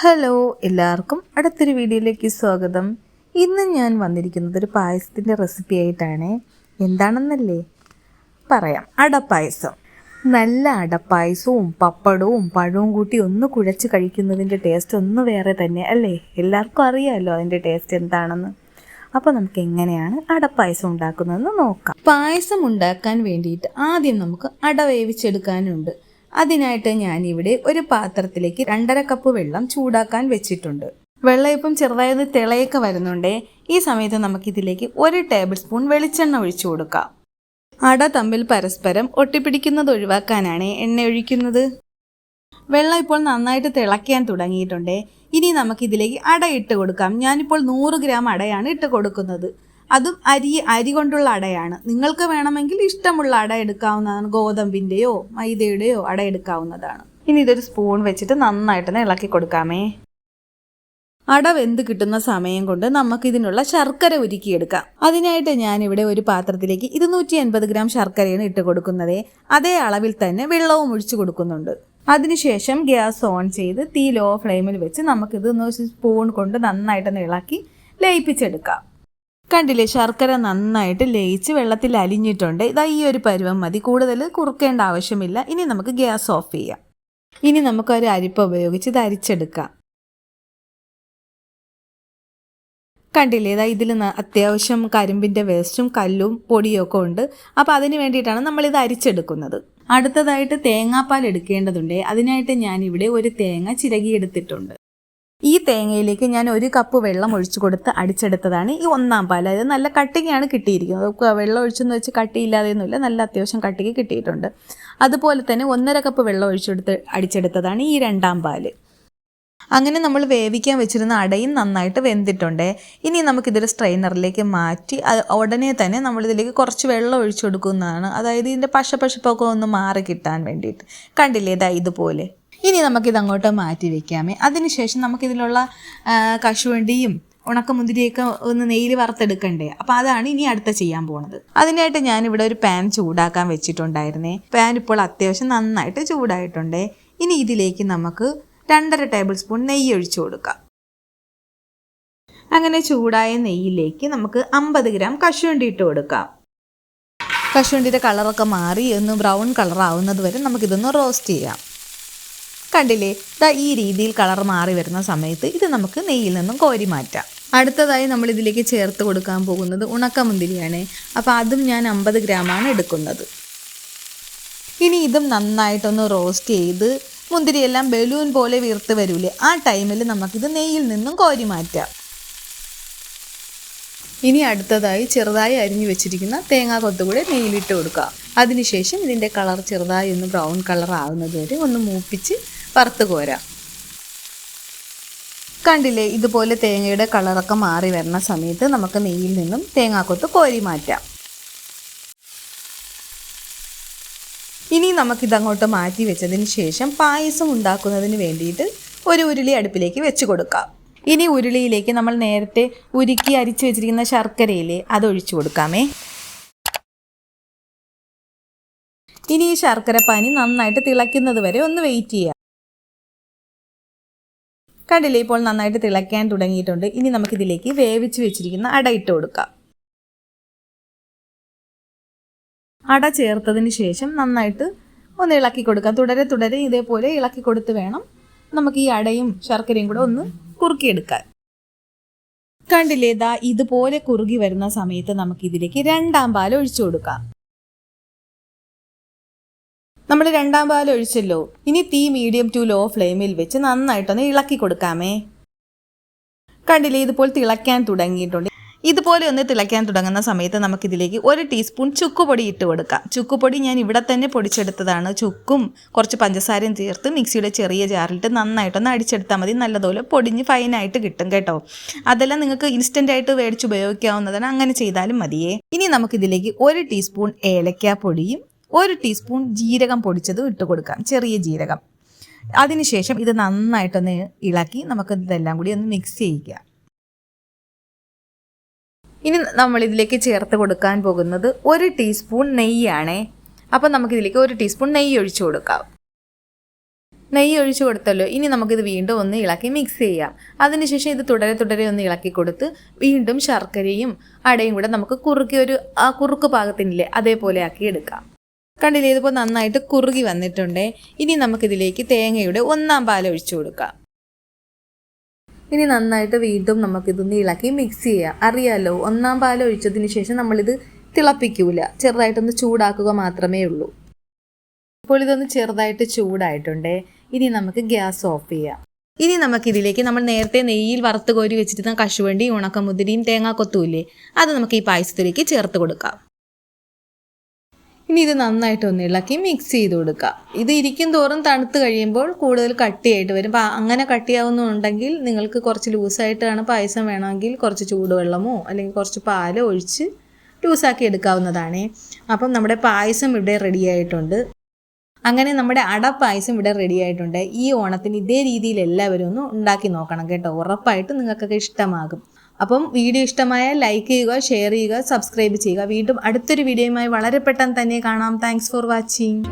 Hello എല്ലാവർക്കും അടുത്തൊരു വീഡിയോയിലേക്ക് സ്വാഗതം. ഇന്ന് ഞാൻ വന്നിരിക്കുന്നത് ഒരു പായസത്തിന്റെ റെസിപ്പി ആയിട്ടാണ്. എന്താണെന്നല്ലേ? പറയാം. അടപ്പായസം. നല്ല അടപ്പായസവും പപ്പടവും പഴവും കൂട്ടി ഒന്ന് കുഴച്ച് കഴിക്കുന്നതിന്റെ ടേസ്റ്റ് ഒന്ന് വേറെ തന്നെ അല്ലേ? എല്ലാവർക്കും അറിയാമല്ലോ അതിന്റെ ടേസ്റ്റ് എന്താണെന്ന്. അപ്പോൾ നമുക്ക് എങ്ങനെയാണ് അടപ്പായസം ഉണ്ടാക്കുന്നതെന്ന് നോക്കാം. പായസം ഉണ്ടാക്കാൻ വേണ്ടിയിട്ട് ആദ്യം നമുക്ക് അട വേവിച്ചെടുക്കാനുണ്ട്. അതിനായിട്ട് ഞാനിവിടെ ഒരു പാത്രത്തിലേക്ക് രണ്ടര കപ്പ് വെള്ളം ചൂടാക്കാൻ വെച്ചിട്ടുണ്ട്. വെള്ളം ഇപ്പം ചെറുതായത് തിളയൊക്കെ വരുന്നുണ്ടേ ഈ സമയത്ത് നമുക്കിതിലേക്ക് ഒരു ടേബിൾ സ്പൂൺ വെളിച്ചെണ്ണ ഒഴിച്ചു കൊടുക്കാം. അട തമ്മിൽ പരസ്പരം ഒട്ടിപ്പിടിക്കുന്നത് ഒഴിവാക്കാനാണ് എണ്ണ ഒഴിക്കുന്നത്. വെള്ളം ഇപ്പോൾ നന്നായിട്ട് തിളയ്ക്കാൻ തുടങ്ങിയിട്ടുണ്ടേ. ഇനി നമുക്കിതിലേക്ക് അട ഇട്ട് കൊടുക്കാം. ഞാനിപ്പോൾ നൂറ് ഗ്രാം അടയാണ് ഇട്ട് കൊടുക്കുന്നത്. അതും അരി അരി കൊണ്ടുള്ള അടയാണ്. നിങ്ങൾക്ക് വേണമെങ്കിൽ ഇഷ്ടമുള്ള അട എടുക്കാവുന്നതാണ്. ഗോതമ്പിന്റെയോ മൈദയുടെയോ അട എടുക്കാവുന്നതാണ്. ഇനി ഇതൊരു സ്പൂൺ വെച്ചിട്ട് നന്നായിട്ടൊന്ന് ഇളക്കി കൊടുക്കാമേ. അട വെന്ത് കിട്ടുന്ന സമയം കൊണ്ട് നമുക്ക് ഇതിനുള്ള ശർക്കര ഉരുക്കിയെടുക്കാം. അതിനായിട്ട് ഇവിടെ ഒരു പാത്രത്തിലേക്ക് ഇരുന്നൂറ്റി എൺപത് ഗ്രാം ശർക്കരയാണ് ഇട്ട് കൊടുക്കുന്നത്. അതേ അളവിൽ തന്നെ വെള്ളവും ഒഴിച്ചു കൊടുക്കുന്നുണ്ട്. അതിനുശേഷം ഗ്യാസ് ഓൺ ചെയ്ത് തീ ലോ ഫ്ലെയിമിൽ വെച്ച് നമുക്കിത് സ്പൂൺ കൊണ്ട് നന്നായിട്ടൊന്ന് ഇളക്കി ലയിപ്പിച്ചെടുക്കാം. കണ്ടില്ലേ ശർക്കര നന്നായിട്ട് ലയിച്ച് വെള്ളത്തിൽ അലിഞ്ഞിട്ടുണ്ട്. ഇതാ ഈ ഒരു പരുവം മതി. കൂടുതൽ കുറുക്കേണ്ട ആവശ്യമില്ല. ഇനി നമുക്ക് ഗ്യാസ് ഓഫ് ചെയ്യാം. ഇനി നമുക്കൊരു അരിപ്പ ഉപയോഗിച്ച് ഇത് അരിച്ചെടുക്കാം. കണ്ടില്ലേ ഇതാ ഇതിൽ അത്യാവശ്യം കരിമ്പിന്റെ വേസ്റ്റും കല്ലും പൊടിയൊക്കെ ഉണ്ട്. അപ്പോൾ അതിന് വേണ്ടിയിട്ടാണ് നമ്മളിത് അരിച്ചെടുക്കുന്നത്. അടുത്തതായിട്ട് തേങ്ങാപ്പാൽ എടുക്കേണ്ടതുണ്ട്. അതിനായിട്ട് ഞാനിവിടെ ഒരു തേങ്ങ ചിരകിയെടുത്തിട്ടുണ്ട്. ഈ തേങ്ങയിലേക്ക് ഞാൻ ഒരു കപ്പ് വെള്ളം ഒഴിച്ചു കൊടുത്ത് അടിച്ചെടുത്തതാണ് ഈ ഒന്നാം പാൽ. അതായത് നല്ല കട്ടികയാണ് കിട്ടിയിരിക്കുന്നത്. വെള്ളം ഒഴിച്ചെന്ന് വെച്ച് കട്ടിയില്ലാതെയൊന്നുമില്ല. നല്ല അത്യാവശ്യം കട്ടിക്ക് കിട്ടിയിട്ടുണ്ട്. അതുപോലെ തന്നെ ഒന്നര കപ്പ് വെള്ളം ഒഴിച്ചെടുത്ത് അടിച്ചെടുത്തതാണ് ഈ രണ്ടാം പാൽ അങ്ങനെ നമ്മൾ വേവിക്കാൻ വെച്ചിരുന്ന അടയും നന്നായിട്ട് വെന്തിട്ടുണ്ട്. ഇനി നമുക്കിതൊരു സ്ട്രെയിനറിലേക്ക് മാറ്റി ഉടനെ തന്നെ നമ്മളിതിലേക്ക് കുറച്ച് വെള്ളം ഒഴിച്ചു കൊടുക്കുന്നതാണ്. അതായത് ഇതിന്റെ പശ പശപ്പൊക്കെ ഒന്ന് മാറി കിട്ടാൻ വേണ്ടിയിട്ട്. കണ്ടില്ലേ? ഇതാ ഇതുപോലെ. ഇനി നമുക്കിത് അങ്ങോട്ട് മാറ്റി വെക്കാമേ. അതിനുശേഷം നമുക്കിതിലുള്ള കശുവണ്ടിയും ഉണക്കമുന്തിരിയൊക്കെ ഒന്ന് നെയ്യിൽ വറുത്തെടുക്കണ്ടേ. അപ്പം അതാണ് ഇനി അടുത്ത ചെയ്യാൻ പോണത്. അതിനായിട്ട് ഞാനിവിടെ ഒരു പാൻ ചൂടാക്കാൻ വെച്ചിട്ടുണ്ടായിരുന്നേ. പാൻ ഇപ്പോൾ അത്യാവശ്യം നന്നായിട്ട് ചൂടായിട്ടുണ്ടേ. ഇനി ഇതിലേക്ക് നമുക്ക് രണ്ടര ടേബിൾ സ്പൂൺ നെയ്യ് ഒഴിച്ചു കൊടുക്കാം. അങ്ങനെ ചൂടായ നെയ്യിലേക്ക് നമുക്ക് അമ്പത് ഗ്രാം കശുവണ്ടി ഇട്ട് കൊടുക്കാം. കശുവണ്ടിയുടെ കളറൊക്കെ മാറി ഒന്ന് ബ്രൗൺ കളർ ആവുന്നത് വരെ നമുക്കിതൊന്ന് റോസ്റ്റ് ചെയ്യാം. കണ്ടില്ലേ? ഇതാ ഈ രീതിയിൽ കളർ മാറി വരുന്ന സമയത്ത് ഇത് നമുക്ക് നെയ്യിൽ നിന്നും കോരി മാറ്റാം. അടുത്തതായി നമ്മൾ ഇതിലേക്ക് ചേർത്ത് കൊടുക്കാൻ പോകുന്നത് ഉണക്കമുന്തിരിയാണ്. അപ്പോൾ അതും ഞാൻ അമ്പത് ഗ്രാമാണ് എടുക്കുന്നത്. ഇനി ഇതും നന്നായിട്ടൊന്ന് റോസ്റ്റ് ചെയ്ത് മുന്തിരിയെല്ലാം ബലൂൺ പോലെ വീർത്ത് വരൂലേ? ആ ടൈമിൽ നമുക്കിത് നെയ്യിൽ നിന്നും കോരി മാറ്റാം. ഇനി അടുത്തതായി ചെറുതായി അരിഞ്ഞു വെച്ചിരിക്കുന്ന തേങ്ങാ കൊത്തുകൂടെ നെയ്യിലിട്ട് കൊടുക്കുക അതിനുശേഷം ഇതിന്റെ കളർ ചെറുതായി ഒന്ന് ബ്രൗൺ കളർ ആകുന്നത് വരെ ഒന്ന് മൂപ്പിച്ച് വറുത്ത് കോരാം. കണ്ടില്ലേ ഇതുപോലെ തേങ്ങയുടെ കളറൊക്കെ മാറി വരുന്ന സമയത്ത് നമുക്ക് നെയ്യിൽ നിന്നും തേങ്ങാക്കൊത്ത് കോരി മാറ്റാം. ഇനി നമുക്കിതങ്ങോട്ട് മാറ്റി വെച്ചതിന് ശേഷം പായസം ഉണ്ടാക്കുന്നതിന് വേണ്ടിയിട്ട് ഒരു ഉരുളി അടുപ്പിലേക്ക് വെച്ച് കൊടുക്കാം. ഇനി ഉരുളിയിലേക്ക് നമ്മൾ നേരത്തെ ഉരുക്കി അരിച്ചു വെച്ചിരിക്കുന്ന ശർക്കരയിലെ അത് ഒഴിച്ചു കൊടുക്കാമേ. ഇനി ഈ ശർക്കര പാനി നന്നായിട്ട് തിളയ്ക്കുന്നത് വരെ ഒന്ന് വെയിറ്റ് ചെയ്യാം. കണ്ടില്ലേ ഇപ്പോൾ നന്നായിട്ട് തിളയ്ക്കാൻ തുടങ്ങിയിട്ടുണ്ട്. ഇനി നമുക്കിതിലേക്ക് വേവിച്ച് വെച്ചിരിക്കുന്ന അട ഇട്ട് കൊടുക്കാം. അട ചേർത്തതിന് ശേഷം നന്നായിട്ട് ഒന്ന് ഇളക്കി കൊടുക്കാം. തുടരെ തുടരെ ഇതേപോലെ ഇളക്കി കൊടുത്ത് വേണം നമുക്ക് ഈ അടയും ശർക്കരയും കൂടെ ഒന്ന് കുറുക്കിയെടുക്കാൻ. കണ്ടില്ലേ ദാ ഇതുപോലെ കുറുകി വരുന്ന സമയത്ത് നമുക്ക് ഇതിലേക്ക് രണ്ടാം പാൽ ഒഴിച്ചു കൊടുക്കാം. നമ്മൾ രണ്ടാം പാൽ ഒഴിച്ചല്ലോ. ഇനി തീ മീഡിയം ടു ലോ ഫ്ലെയിമിൽ വെച്ച് നന്നായിട്ടൊന്ന് ഇളക്കി കൊടുക്കാമേ. കണ്ടില്ലേ ഇതുപോലെ തിളയ്ക്കാൻ തുടങ്ങിയിട്ടുണ്ട്. ഇതുപോലെ ഒന്ന് തിളയ്ക്കാൻ തുടങ്ങുന്ന സമയത്ത് നമുക്കിതിലേക്ക് ഒരു ടീസ്പൂൺ ചുക്കുപൊടി ഇട്ട് കൊടുക്കാം. ചുക്കുപൊടി ഞാൻ ഇവിടെ തന്നെ പൊടിച്ചെടുത്തതാണ്. ചുക്കും കുറച്ച് പഞ്ചസാരയും ചേർത്ത് മിക്സിയുടെ ചെറിയ ജാറിലിട്ട് നന്നായിട്ടൊന്ന് അടിച്ചെടുത്താൽ മതി. നല്ലതുപോലെ പൊടിഞ്ഞ് ഫൈനായിട്ട് കിട്ടും കേട്ടോ. അതെല്ലാം നിങ്ങൾക്ക് ഇൻസ്റ്റന്റ് ആയിട്ട് മേടിച്ച് ഉപയോഗിക്കാവുന്നതാണ്. അങ്ങനെ ചെയ്താലും മതിയേ. ഇനി നമുക്കിതിലേക്ക് ഒരു ടീസ്പൂൺ ഏലക്കാപ്പൊടിയും ഒരു ടീസ്പൂൺ ജീരകം പൊടിച്ചതും ഇട്ട് കൊടുക്കാം. ചെറിയ ജീരകം. അതിനുശേഷം ഇത് നന്നായിട്ടൊന്ന് ഇളക്കി നമുക്ക് ഇതെല്ലാം കൂടി ഒന്ന് മിക്സ് ചെയ്യുക. ഇനി നമ്മൾ ഇതിലേക്ക് ചേർത്ത് കൊടുക്കാൻ പോകുന്നത് ഒരു ടീസ്പൂൺ നെയ്യാണേ. അപ്പം നമുക്കിതിലേക്ക് ഒരു ടീസ്പൂൺ നെയ്യ് ഒഴിച്ചു കൊടുക്കാം. നെയ്യ് ഒഴിച്ചു കൊടുത്തല്ലോ. ഇനി നമുക്കിത് വീണ്ടും ഒന്ന് ഇളക്കി മിക്സ് ചെയ്യാം. അതിനുശേഷം ഇത് തുടരെ തുടരെ ഒന്ന് ഇളക്കി കൊടുത്ത് വീണ്ടും ശർക്കരയും അടയും കൂടെ നമുക്ക് കുറുക്കി ഒരു കുറുക്ക് പാകത്തിനില്ലേ അതേപോലെ ആക്കി എടുക്കാം. കണ്ടില്ലേ ഇതിപ്പോൾ നന്നായിട്ട് കുറുകി വന്നിട്ടുണ്ട്. ഇനി നമുക്കിതിലേക്ക് തേങ്ങയുടെ ഒന്നാം പാൽ ഒഴിച്ചു കൊടുക്കാം. ഇനി നന്നായിട്ട് വീണ്ടും നമുക്കിതൊന്ന് ഇളക്കി മിക്സ് ചെയ്യാം. അറിയാലോ ഒന്നാം പാൽ ഒഴിച്ചതിന് ശേഷം നമ്മളിത് തിളപ്പിക്കൂല. ചെറുതായിട്ടൊന്ന് ചൂടാക്കുക മാത്രമേ ഉള്ളൂ. ഇപ്പോൾ ഇതൊന്ന് ചെറുതായിട്ട് ചൂടായിട്ടുണ്ട്. ഇനി നമുക്ക് ഗ്യാസ് ഓഫ് ചെയ്യാം. ഇനി നമുക്കിതിലേക്ക് നമ്മൾ നേരത്തെ നെയ്യിൽ വറുത്ത് കോരി വെച്ചിരുന്ന കശുവണ്ടിയും ഉണക്കമുതിരിയും തേങ്ങാക്കൊത്തുമില്ലേ അത് നമുക്ക് ഈ പായസത്തിലേക്ക് ചേർത്ത് കൊടുക്കാം. ഇനി ഇത് നന്നായിട്ട് ഒന്ന് ഇളക്കി മിക്സ് ചെയ്ത് കൊടുക്കുക. ഇത് ഇരിക്കും തോറും തണുത്ത് കഴിയുമ്പോൾ കൂടുതൽ കട്ടിയായിട്ട് വരും. അപ്പം അങ്ങനെ കട്ടിയാവുന്നുണ്ടെങ്കിൽ നിങ്ങൾക്ക് കുറച്ച് ലൂസായിട്ടാണ് പായസം വേണമെങ്കിൽ കുറച്ച് ചൂടുവെള്ളമോ അല്ലെങ്കിൽ കുറച്ച് പാലോ ഒഴിച്ച് ലൂസാക്കി എടുക്കാവുന്നതാണേ. അപ്പം നമ്മുടെ പായസം ഇവിടെ റെഡി ആയിട്ടുണ്ട്. അങ്ങനെ നമ്മുടെ അട പായസം ഇവിടെ റെഡി ആയിട്ടുണ്ട്. ഈ ഓണത്തിന് ഇതേ രീതിയിൽ എല്ലാവരും ഒന്ന് ഉണ്ടാക്കി നോക്കണം കേട്ടോ. ഉറപ്പായിട്ടും നിങ്ങൾക്കൊക്കെ ഇഷ്ടമാകും. അപ്പം വീഡിയോ ഇഷ്ടമായ ലൈക്ക് ചെയ്യുക ഷെയർ ചെയ്യുക സബ്സ്ക്രൈബ് ചെയ്യുക. വീണ്ടും അടുത്തൊരു വീഡിയോയുമായി വളരെ പെട്ടെന്ന് തന്നെ കാണാം. Thanks for watching